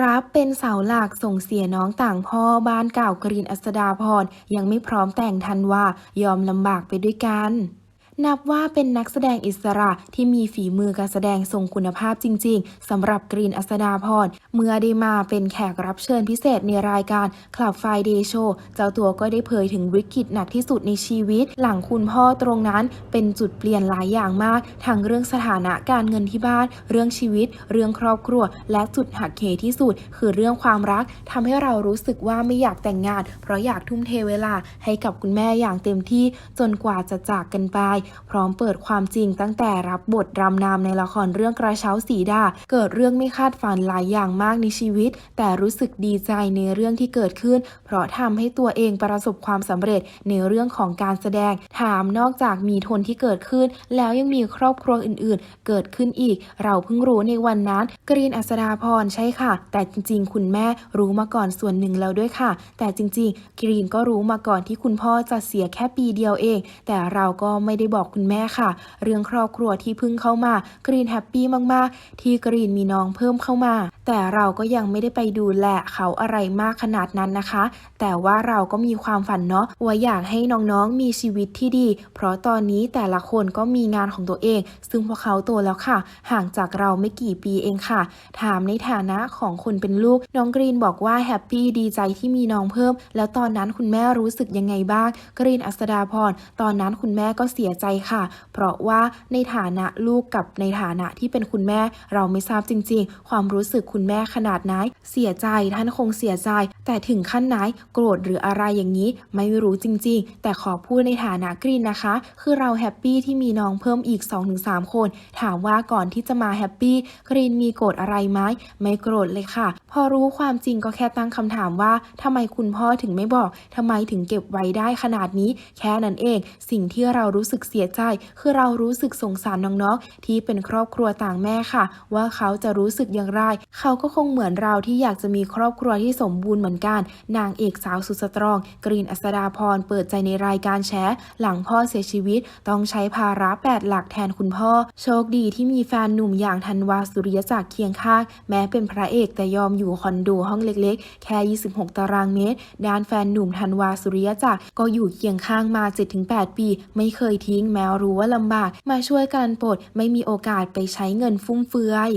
รับเป็นเสาหลักส่งเสียน้องต่างพ่อบ้านเก่ากรีนอัสดาพรยังไม่พร้อมแต่งทันว่ายอมลำบากไปด้วยกัน นับว่าเป็นนักแสดงอิสระที่มีฝีมือการแสดงทรงคุณภาพจริง ๆสำหรับกรีนอัสดาพรเมื่อได้มาเป็นแขกรับเชิญพิเศษในรายการ Club Friday Show เจ้าตัวก็ได้เผยถึงวิกฤตหนักที่สุดในชีวิต หลังคุณพ่อตรงนั้นเป็นจุดเปลี่ยนหลายอย่างมาก ทั้งเรื่องสถานะการเงินที่บ้าน เรื่องชีวิต เรื่องครอบครัว และจุดหักเหที่สุด คือเรื่องความรักทำให้เรารู้สึกว่าไม่อยากแต่งงาน เพราะอยากทุ่มเทเวลาให้กับคุณแม่อย่างเต็มที่จนกว่าจะจากกันไปพร้อมเปิดความจริงตั้งแต่รับบทรำนามในละครเรื่องกระเช้าสีดา เกิดเรื่องไม่คาดฝันหลายอย่างมากในชีวิต แต่รู้สึกดีใจในเรื่องที่เกิดขึ้น เพราะทำให้ตัวเองประสบความสำเร็จในเรื่องของการแสดง ถามนอกจากมีทนที่เกิดขึ้น แล้วยังมีครอบครัวอื่นๆ เกิดขึ้นอีก เราเพิ่งรู้ในวันนั้น กรีนอัสดาพรใช่ค่ะ แต่จริง ๆ คุณแม่รู้มาก่อนส่วนหนึ่งแล้วด้วยค่ะ แต่จริง ๆ กรีนก็รู้มาก่อนที่คุณพ่อจะเสียแค่ปีเดียวเอง แต่เราก็ไม่ได้บอกคุณแม่ค่ะ เรื่องครอบครัวที่เพิ่งเข้ามากรีนแฮปปี้มากๆ ที่กรีนมีน้องเพิ่มเข้ามา แต่เราก็ยังไม่ได้ไปดูแลเขาอะไรมากขนาดนั้นนะคะ แต่ว่าเราก็มีความฝันเนาะว่าอยากให้น้องๆมีชีวิตที่ดี เพราะตอนนี้แต่ละคนก็มีงานของตัวเอง ซึ่งพวกเขาโตแล้วค่ะ ห่างจากเราไม่กี่ปีเองค่ะ ถามในฐานะของคนเป็นลูกน้องกรีนบอกว่าแฮปปี้ดีใจที่มีน้องเพิ่ม แล้วตอนนั้นคุณแม่รู้สึกยังไงบ้าง กรีนอัสดาพรตอนนั้นคุณแม่ก็เสียใจค่ะ เพราะว่าในฐานะลูกกับในฐานะที่เป็นคุณแม่ เราไม่ทราบจริง ๆ ความรู้สึกคุณแม่ขนาดไหนเสียใจท่านคงเสียใจ แต่ถึงขั้นไหนโกรธหรืออะไรอย่างนี้ ไม่รู้จริง ๆ แต่ขอพูดในฐานะกรีนนะคะ คือเราแฮปปี้ที่มีน้องเพิ่มอีก 2-3 คน ถามว่าก่อนที่จะมาแฮปปี้กรีนมีโกรธอะไรไหมไม่โกรธเลยค่ะ พอรู้ความจริงก็แค่ตั้งคำถามว่าทำไมคุณพ่อถึงไม่บอกทำไมถึงเก็บไว้ได้ขนาดนี้ แค่นั้นเอง สิ่งที่เรารู้สึกเสียใจ คือเรารู้สึกสงสารน้องๆ ที่เป็นครอบครัวต่างแม่ค่ะ ว่าเขาจะรู้สึกอย่างไร เขาก็คงเหมือนเราที่อยากจะมีครอบครัวที่สมบูรณ์เหมือนกัน นางเอกสาวสุดสตรอง กรีนอัสดาพรเปิดใจในรายการแชร์หลังพ่อเสียชีวิต ต้องใช้ภาระแปดหลักแทนคุณพ่อ โชคดีที่มีแฟนหนุ่มอย่างธันวาสุริยจักรเคียงข้างแม้เป็นพระเอกแต่ยอมอยู่คอนโดห้องเล็กๆ แค่ 26 ตารางเมตร ด้านแฟนหนุ่มธันวาสุริยจักรก็อยู่เคียงข้างมา 7-8 ปี ไม่เคยทิ้งแม้รู้ว่าลำบาก มาช่วยกันปลดไม่มีโอกาสไปใช้เงินฟุ่มเฟือย